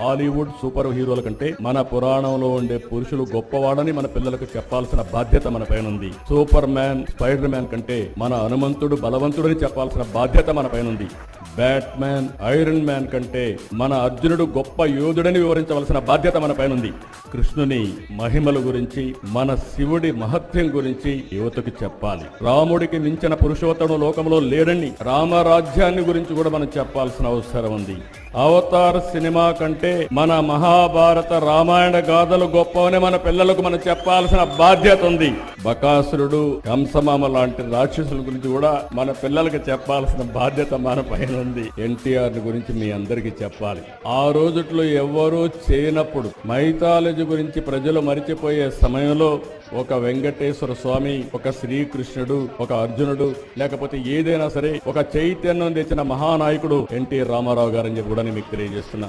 Hollywood super హీరోల కంటే మన పురాణంలో ఉండే పురుషులు గొప్పవాడని మన పిల్లలకు చెప్పాల్సిన బాధ్యత మన పైన ఉంది. సూపర్ మ్యాన్ స్పైడర్ మ్యాన్ కంటే మన హనుమంతుడు బలవంతుడని చెప్పాల్సిన బాధ్యత మన పైన ఉంది. బ్యాట్ మ్యాన్ ఐరన్ మ్యాన్ కంటే మన అర్జునుడు గొప్ప యోధుడని వివరించవలసిన బాధ్యత మన పైన ఉంది. కృష్ణుని మహిమల గురించి మన శివుడి మహత్యం గురించి యువతకు చెప్పాలి. రాముడికి మించిన పురుషోత్తముడు లోకంలో లేడని రామరాజ్యాన్ని గురించి కూడా మనం చెప్పాల్సిన అవసరం ఉంది. అవతార్ సినిమా కంటే మన మహాభారత రామాయణ గాథలు గొప్పవని మన పిల్లలకు మనం చెప్పాల్సిన బాధ్యత ఉంది. బకాసురుడు కంసమామ లాంటి రాక్షసుల గురించి కూడా మన పిల్లలకు చెప్పాల్సిన బాధ్యత మన పైన ఉంది. ఎన్టీఆర్ గురించి మీ అందరికీ చెప్పాలి. ఆ రోజుట్లో ఎవ్వరూ చేయనప్పుడు మైథాలజీ గురించి ప్రజలు మరిచిపోయే సమయంలో ఒక వెంకటేశ్వర స్వామి ఒక శ్రీకృష్ణుడు ఒక అర్జునుడు లేకపోతే ఏదైనా సరే ఒక చైతన్యం తెచ్చిన మహానాయకుడు ఎన్టీ రామారావు గారని చెప్పి కూడా మీకు తెలియజేస్తున్నా.